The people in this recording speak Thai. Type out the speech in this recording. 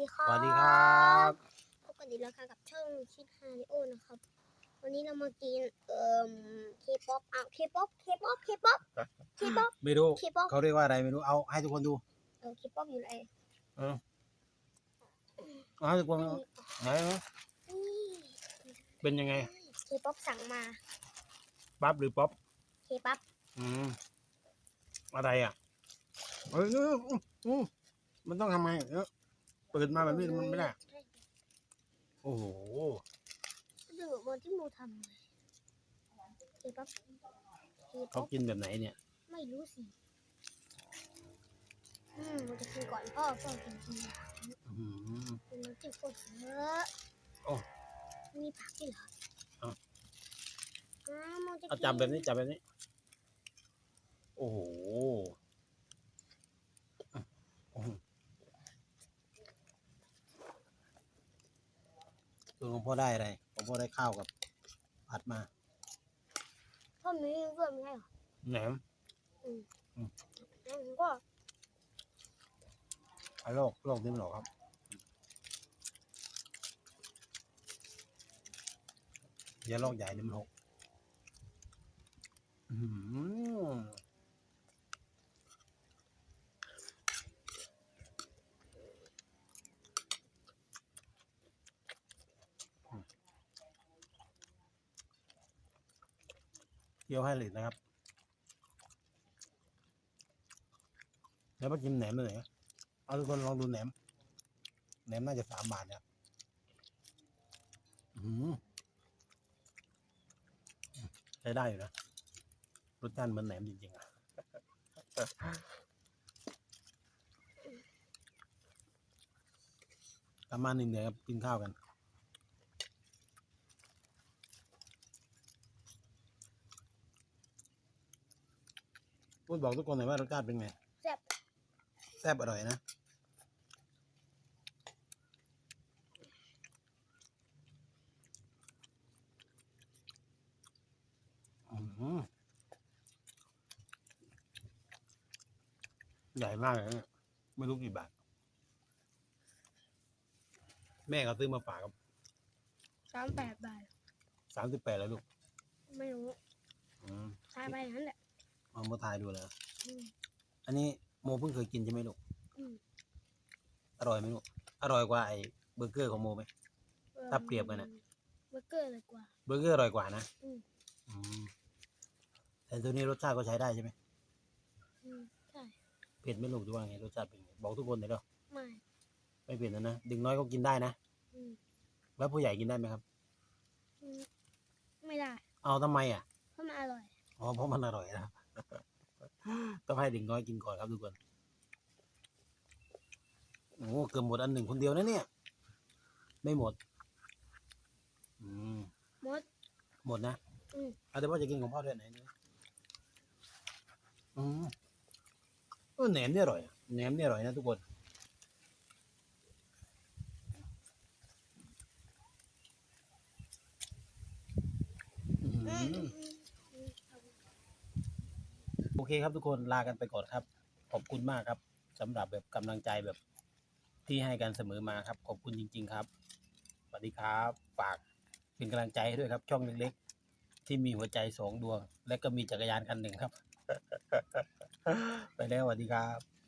ดีครับ สวัสดีครับพบกันอีกแล้วค่ะกับช่องชิดฮาริโอนะครับ วันนี้เรามากินเอ่อเคป๊อปอะเคป๊อปเคป๊อปเคป๊อปเคป๊อปไม่รู้เคป๊อปเขาเรียกว่าอะไรไม่รู้เอาให้ทุกคนดูเออเคป๊อปอยู่ไหนเออเอาให้ทุกคนดูไหนนะนี่เป็นยังไงเคป๊อปสั่งมาปั๊บหรือป๊อปเคป๊อปอืมอะไรอะเอ้ยอื้ออื้ออื้อมันต้องทำไงเออ เปิดมาแบบนี้มันไม่ได้ โอ้โหดูเหมือนที่มูทำเลยเคป๊อปเคป๊เขาอปกินแบบไหนเนี่ย ไม่รู้สิ อืมมันจะกินก่อนพ่อพ่อกินทีหลังอื้อหือเป็นน้ำจิ้มโคตรเยอะโอ้มีผักด้วยเหรอเอาอ้าวมันจะเอาจับแบบนี้จับแบบนี้ โอ้โหโอ้โห ตัวของพ่อได้อะไรของพ่อได้ข้าวกับผัดมาพ่อมีเพื่อนไม่ใช่เหรอแหนมแล้วผมก็ไอ้โรคโรคนี้มันหรอกครับยาโรคใหญ่นี่มันหกอื้อหือ เคี่ยวให้เลยนะครับ แล้วมากินแหนมเลยนะเอาทุกคนลองดูแหนม แหนมน่าจะสามบาทเนี่ยอื้อหือใช้ได้อยู่นะรสชาติเหมือนแหนมจริงๆอะกลับมาหนึ่งเดือนครับกินข้าวกัน พูดบอกทุกคนหน่อยว่ารสชาติเป็นไงแซ่บ แซ่บอร่อยนะ อื้อหือใหญ่มากเลยนะเนี่ยไม่รู้กี่บาท แม่เขาซื้อมาฝากกับสามแปดบาท สามสิบแปดแล้วลูก ไม่รู้อืม ทายไปอย่างนั้นแหละ เอามาทายดูเลยอืมอันนี้โมเพิ่งเคยกินใช่ไหมลูกอืมอร่อยไหมลูกอร่อยกว่าไอ้เบอร์เกอร์ของโมไหม ถ้าเปรียบกันน่ะเบอร์เกอร์เลยกว่า เบอร์เกอร์อร่อยกว่านะอืม อืมแต่ตัวนี้รสชาติก็ใช้ได้ใช่ไหมอืมใช่เผ็ดไหม่ลูกดูว่าไงรสชาติเป็นไงบอกทุกคนเลยเด้อไม่ไม่เผ็ดนะนะดึงน้อยก็กินได้นะอืมแล้วผู้ใหญ่กินได้ไหมครับ อืมไม่ได้ เอาทำไมอะเพราะมันอร่อย อ๋อเพราะมันอร่อยนะ ต้องให้ดึงน้อยกินก่อนครับทุกคนโอ้โหเกือบหมดอันหนึ่งคนเดียวนะเนี่ย ไม่หมด อืมมด หมดนะอืมเอาแต่ว่าจะกินของพ่อด้วยไหนเนี่ยอืมเออแหนมเนี่ยอร่อยอะแหนมเนี่ยอร่อยนะทุกคน อื้อหือโอ เคครับทุกคนลากันไปก่อนครับ ขอบคุณมากครับสำหรับแบบกำลังใจแบบที่ให้กันเสมอมาครับ ขอบคุณจริง ๆ ครับสวัสดีครับฝากเป็นกำลังใจให้ด้วยครับ ช่องเล็กๆ ที่มีหัวใจสองดวง และก็มีจักรยานคันหนึ่งครับ ไปแล้วสวัสดีครับ